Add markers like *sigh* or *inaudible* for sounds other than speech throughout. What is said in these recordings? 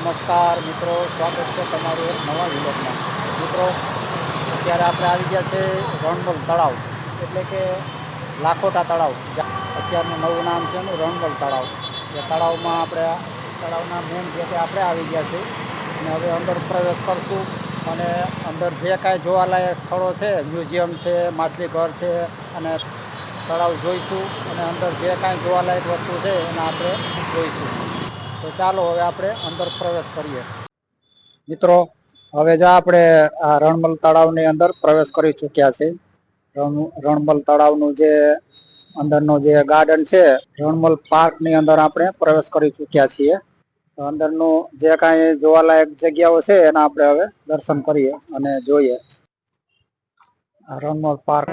નમસ્કાર મિત્રો, સ્વાગત છે તમારું એક નવા વિલોકમાં મિત્રો, અત્યારે આપણે આવી ગયા છે રણમલ તળાવ, એટલે કે લાખોટા તળાવ. અત્યારનું નવું નામ છે એનું રણમલ તળાવ. એ તળાવમાં આપણે, તળાવના મેન ગેટે આપણે આવી ગયા છીએ. અને હવે અંદર પ્રવેશ કરશું અને અંદર જે કાંઈ જોવાલાયક સ્થળો છે, મ્યુઝિયમ છે, માછલીઘર છે, અને તળાવ જોઈશું અને અંદર જે કાંઈ જોવાલાયક વસ્તુ છે, એને આપણે જોઈશું. તો ચાલો હવે આપણે અંદર પ્રવેશ કરીએ. મિત્રો, હવે જો આપણે આ રણમલ તળાવની અંદર પ્રવેશ કરી ચૂક્યા છે રણ- રણમલ તળાવનું જે અંદરનો જે ગાર્ડન છે, રણમલ પાર્કની અંદર આપણે પ્રવેશ કરી ચૂક્યા છીએ. અંદરનું જે કાંઈ જોવાલાયક જગ્યાઓ છે, એના આપણે હવે દર્શન કરીએ અને જોઈએ. રણમલ પાર્ક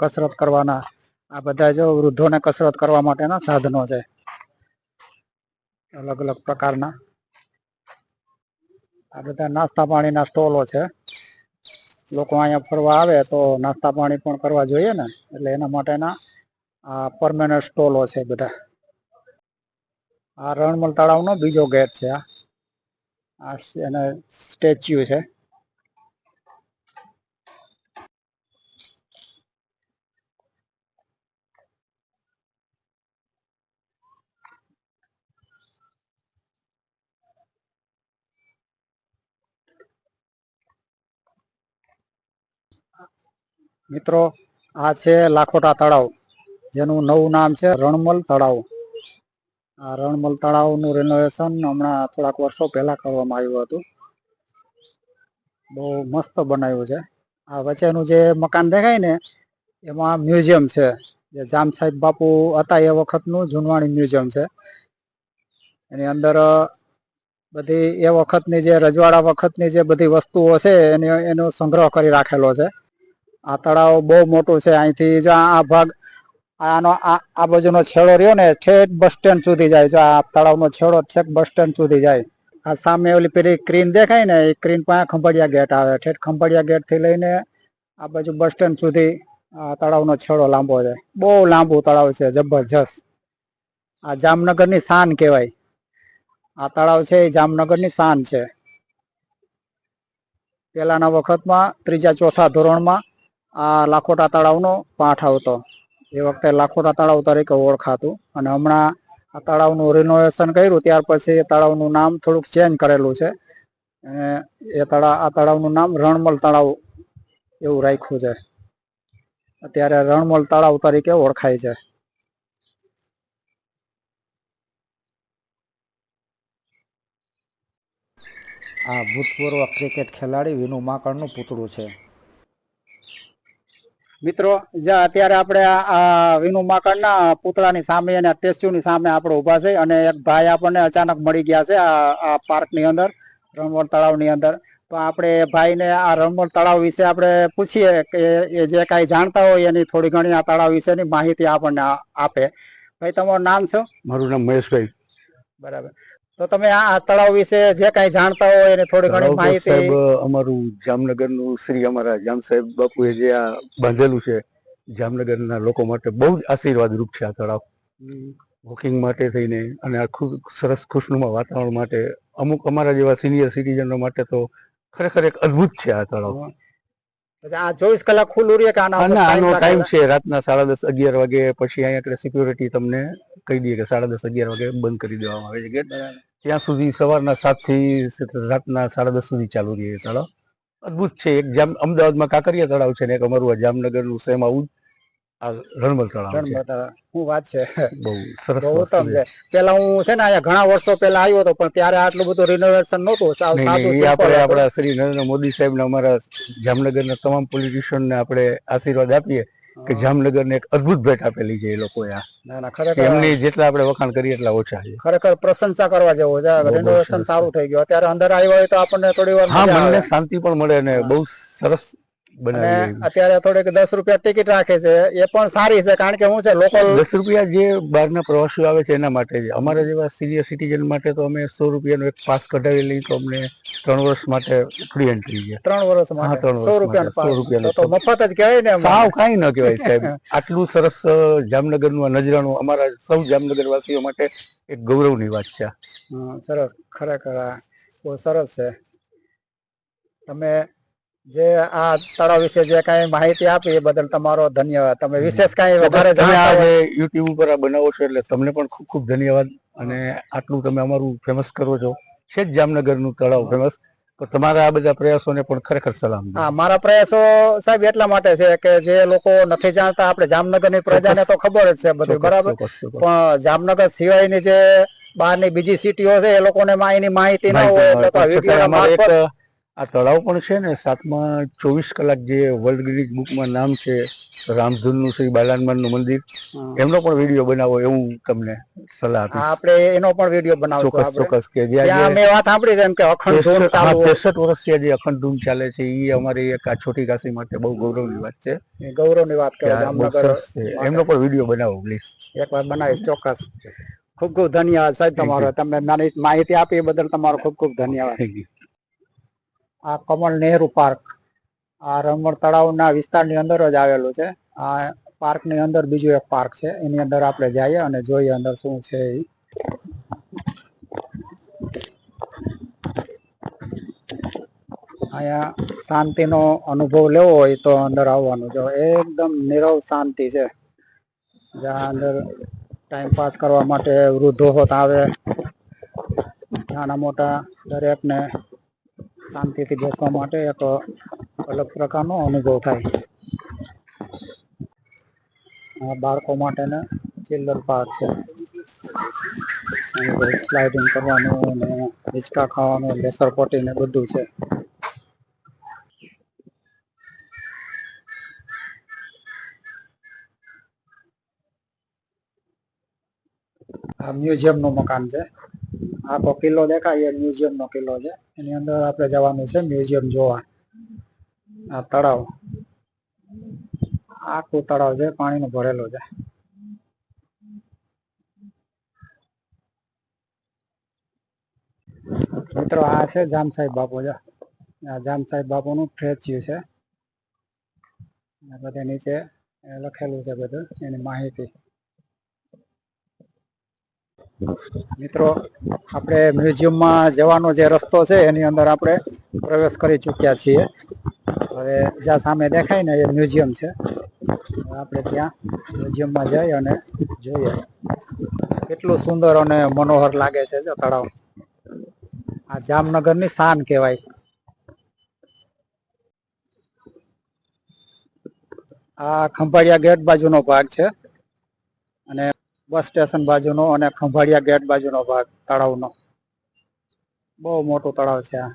કસરત કરવાના. આ બધા જો વૃદ્ધોને કસરત કરવા માટેના સાધનો છે. અલગ અલગ પ્રકારના. આ બધા નાસ્તા પાણીના સ્ટોલો છે. લોકો અહીંયા ફરવા આવે તો નાસ્તા પાણી પણ કરવા જોઈએ ને. એટલે એના માટેના આ પરમેનન્ટ સ્ટોલો છે બધા. આ રણમલ તળાવનો બીજો ગેટ છે આ એને સ્ટેચ્યુ છે. મિત્રો, આ છે લાખોટા તળાવ, જેનું નવું નામ છે રણમલ તળાવ. આ રણમલ તળાવનું રિનોવેશન હમણાં થોડાક વર્ષો પહેલાં કરવામાં આવ્યું હતું. બહુ મસ્ત બનાવ્યું છે. આ વચ્ચેનું જે મકાન દેખાય ને, એમાં મ્યુઝિયમ છે. જે જામ સાહેબ બાપુ હતા એ વખતનું જૂનવાણી મ્યુઝિયમ છે. એની અંદર બધી એ વખતની જે રજવાડા વખતની જે બધી વસ્તુઓ છે, એની, એનો સંગ્રહ કરી રાખેલો છે. આ તળાવ બહુ મોટું છે. અહીંથી જો આ ભાગ, આનો આ આ બાજુનો છેડો રહ્યો ને, ઠેઠ બસ સ્ટેન્ડ સુધી જાય છે. આ તળાવનો છેડો ઠેઠ બસ સ્ટેન્ડ સુધી જાય. આ સામે ઓલી પેલી ક્રીન દેખાય ને, એ ક્રીન પાસે ખંભાળિયા ગેટ આવે. ઠેઠ ખંભાળિયા ગેટથી લઈને આ બાજુ બસ સ્ટેન્ડ સુધી આ તળાવનો છેડો લાંબો છે. બહુ લાંબુ તળાવ છે, જબરજસ્ત. આ જામનગરની શાન કહેવાય. આ તળાવ છે, એ જામનગરની શાન છે. પહેલાના વખતમાં, ત્રીજા ચોથા ધોરણમાં આ લાખોટા તળાવનો પાઠ આવતો. એ વખતે લાખોટા તળાવ તરીકે ઓળખાતું. અને હમણાં આ તળાવનું રિનોવેશન કર્યું, ત્યાર પછી એ તળાવનું નામ થોડુંક ચેન્જ કરેલું છે. અને એ તળાવ આ તળાવનું નામ રણમલ તળાવ એવું રાખ્યું છે. અત્યારે રણમલ તળાવ તરીકે ઓળખાય છે. આ ભૂતપૂર્વ ક્રિકેટ ખેલાડી વિનુ માકડનું પૂતળું છે. મિત્રો જ્યાં અત્યારે આપણે આ- વિનુ માકડના પૂતળાની સામે અને સ્ટેચ્યુની સામે આપણે ઊભા છે અને એક ભાઈ આપણને અચાનક મળી ગયા છે આ આ પાર્કની અંદર રણવણ તળાવની અંદર. તો આપણે એ ભાઈને આ રણવણ તળાવ વિશે આપણે પૂછીએ કે એ જે કાંઈ જાણતા હોય એની થોડી ઘણી આ તળાવ વિશેની માહિતી આપણને આપે. ભાઈ તમારું નામ શું? મારું નામ મહેશભાઈ. બરાબર. તો તમે આ તળાવ વિશે જે કઈ જાણતા હોય એને થોડી ઘણી માહિતી સાહેબ અમારું જામનગરનું શ્રી અમારા જામ સાહેબ બાપુએ જે આ બાંધેલું છે જામનગરના લોકો માટે બહુ જ આશીર્વાદરૂપ છે આ તળાવ. વોકિંગ માટે થઈને અને આ ખૂબ સરસ ખુશનુમા વાતાવરણ માટે અમુક અમારા જેવા સિનિયર સિટીઝનો માટે તો ખરેખર એક અદ્ભુત છે આ તળાવ. આ ચોવીસ કલાક ખુલ્લું રહે કે આના આનો ટાઈમ? છે. રાતના સાડા દસ અગિયાર વાગે પછી અહીંયા સિક્યુરિટી તમને કહી દઈએ કે સાડા દસ અગિયાર વાગે બંધ કરી દેવામાં આવે છે. ગેટ ત્યાં સુધી સવારના સાતથી રાતના સાડા દસ સુધી ચાલુ રહે તળાવ. અદ્ભુત છે. એક જામ અમદાવાદમાં કાંકરિયા તળાવ છે ને એક અમારું આ જામનગરનું સેમ આવું આ રણમલ તળાવ છે. વાત છે. બહુ સરસ ઉત્તમ છે. છે. પેલા હું છે ને અહીંયા ઘણા વર્ષો પહેલા આવ્યો હતો પણ ત્યારે આટલું બધું રિનોવેશન નહોતું. આપણા શ્રી નરેન્દ્ર મોદી સાહેબને અમારા જામનગરના તમામ પોલિટિશિયનને આપણે આશીર્વાદ આપીએ. કે જામનગરને એક અદ્ભુત ભેટ આપેલી છે એ લોકોએ આ. ના ના કે ખરેખર એમની જેટલા આપણે વખાણ કરીએ એટલા ઓછા છે. ખરેખર પ્રશંસા કરવા જેવો છે. રિનોવેશન સારું થઈ ગયું. અત્યારે અંદર આવ્યો હોય તો આપણને થોડી વાર હા મનને શાંતિ પણ મળે અને બહુ સરસ. અત્યારે થોડીક દસ રૂપિયા ટિકિટ રાખે છે. એ પણ સારી છે કારણ કે હું છે લોકલ દસ રૂપિયા જે બહારના પ્રવાસીઓ આવે છે એના માટે અમારા જેવા સિનિયર સિટીઝન માટે તો અમે સો રૂપિયાનો એક પાસ કઢાવી લઈ તો અમને ત્રણ વર્ષ માટે ફ્રી એન્ટ્રી છે. ત્રણ વર્ષ માટે. સો રૂપિયા સો રૂપિયા તો મફત જ કહેવાય ને સાવ. કાંઈ ન કહેવાય *laughs* સાહેબ. આટલું સરસ જામનગરનું નજરાનું અમારા સૌ જામનગર વાસીઓ માટે એક ગૌરવની વાત છે. સરસ. ખરેખર બહુ સરસ છે. તમે જે આ તળાવ વિશે જે કાંઈ માહિતી આપી એ બદલ તમારો ધન્યવાદ. તમે વિશેષ કાંઈ વધારે યુટ્યુબ ઉપર આ બનાવો છો એટલે તમને પણ ખૂબ ખૂબ ધન્યવાદ. અને આટલું તમે અમારું ફેમસ કરો છો. છે જ જામનગરનું તળાવ ફેમસ તો તમારા આ બધા પ્રયાસોને પણ ખરેખર સલામ હા મારા પ્રયાસો સાહેબ એટલા માટે છે કે જે લોકો નથી જાણતા આપણે જામનગરની પ્રજાને તો ખબર જ છે બધું બરાબર. પણ જામનગર સિવાયની જે બહારની બીજી સિટીઓ છે એ લોકોને એની માહિતી ના હોય. તો આ આ તળાવ પણ છે ને સાતમાં ચોવીસ કલાક જે વર્લ્ડ ગ્રીનિક બુકમાં નામ છે રામધૂનનું શ્રી બાલાનમાનનું મંદિર એમનો પણ વીડિયો બનાવો એવું તમને સલાહ આપીશ. આપણે એનો પણ વીડિયો બનાવો ચોક્કસ ચોક્કસ કે જ્યાં મેં વાત સાંભળી છે એમ કે અખંડ ધૂન ચાલુ. ત્રેસઠ વર્ષથી આજે અખંડ ધૂમ ચાલે છે એ અમારી એક આ છોટી કાશી માટે બહુ ગૌરવની વાત છે. ગૌરવની વાત કરે જામનગર એમનો પણ વીડિયો બનાવો પ્લીઝ એકવાર બનાવીશ ચોક્કસ. ખૂબ ખૂબ ધન્યવાદ સાહેબ તમારો. તમે મને માહિતી આપી બદલ તમારો ખૂબ ખૂબ ધન્યવાદ. આ કમલ નહેરુ પાર્ક. આ રમણ તળાવના વિસ્તારની અંદર જ આવેલું છે. આ પાર્કની અંદર બીજું એક પાર્ક છે. એની અંદર આપણે જઈએ અને જોઈએ અંદર શું છે એ અહીંયા શાંતિનો અનુભવ લેવો હોય તો અંદર આવવાનું. જો એકદમ નીરવ શાંતિ છે. જ્યાં અંદર ટાઈમ પાસ કરવા માટે વૃદ્ધો હોત આવે. નાના મોટા દરેકને શાંતિથી બેસવા માટે એક અલગ પ્રકારનો અનુભવ થાય. આ બાળકો માટેને ચિલ્ડ્રન પાર્ક છે. સ્લાઇડિંગ કરવાનું અને હિંચકા ખાવાનું લેસરપટ્ટી ને બધું છે. આ મ્યુઝિયમનું મકાન છે. આખો કિલ્લો દેખાય, એ મ્યુઝિયમ નો કિલ્લો છે. એની અંદર આપણે જવાનું છે મ્યુઝિયમ જોવા. આ તળાવ. આખું તળાવ છે પાણી નું ભરેલું છે. મિત્રો, આ છે જામ સાહેબ બાપુ છે. આ જામ સાહેબ બાપુ નું સ્ટેચ્યુ છે. બધે નીચે લખેલું છે બધું, એની માહિતી. મિત્રો, આપણે મ્યુઝિયમમાં જવાનો જે રસ્તો છે, એની અંદર આપણે પ્રવેશ કરી ચૂક્યા છીએ. હવે જ્યાં સામે દેખાય ને એ મ્યુઝિયમ છે. આપણે ત્યાં મ્યુઝિયમમાં જઈ અને જોઈએ. કેટલું સુંદર અને મનોહર લાગે છે જો તળાવ. આ જામનગરની શાન કહેવાય. આ ખંભાળિયા ગેટ બાજુનો ભાગ છે. અને બસ સ્ટેશન બાજુનો અને ખંભાળિયા ગેટ બાજુનો ભાગ, તળાવનો. બહુ મોટું તળાવ છે આ.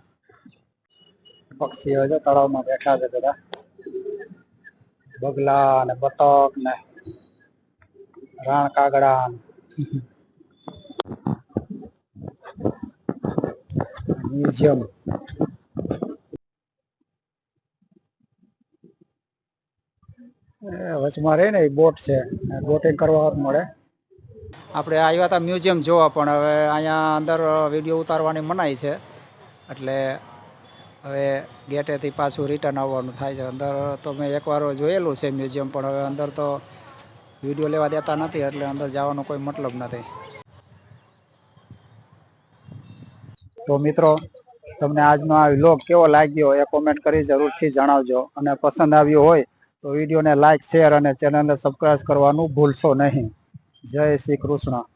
પક્ષીઓ છે તળાવમાં બેઠા છે બધા. બગલા ને બતક ને રાણ કાગડા મ્યુઝિયમ. વચમાં રહે ને બોટ છે. બોટિંગ કરવા મળે. આપણે આવ્યા હતા મ્યુઝિયમ જોવા પણ હવે અહીંયા અંદર વીડિયો ઉતારવાની મનાઈ છે. એટલે હવે ગેટેથી પાછું રિટર્ન આવવાનું થાય છે. અંદર તો મેં એકવાર જોયેલું છે મ્યુઝિયમ, પણ હવે અંદર તો વીડિયો લેવા દેતા નથી, એટલે અંદર જવાનો કોઈ મતલબ નથી. તો મિત્રો, તમને આજનો આ વ્લોગ કેવો લાગ્યો એ કોમેન્ટ કરી જરૂરથી જણાવજો. અને પસંદ આવ્યો હોય તો વિડીયોને લાઇક શેર અને ચેનલને સબસ્ક્રાઈબ કરવાનું ભૂલશો નહીં. જય શ્રી કૃષ્ણ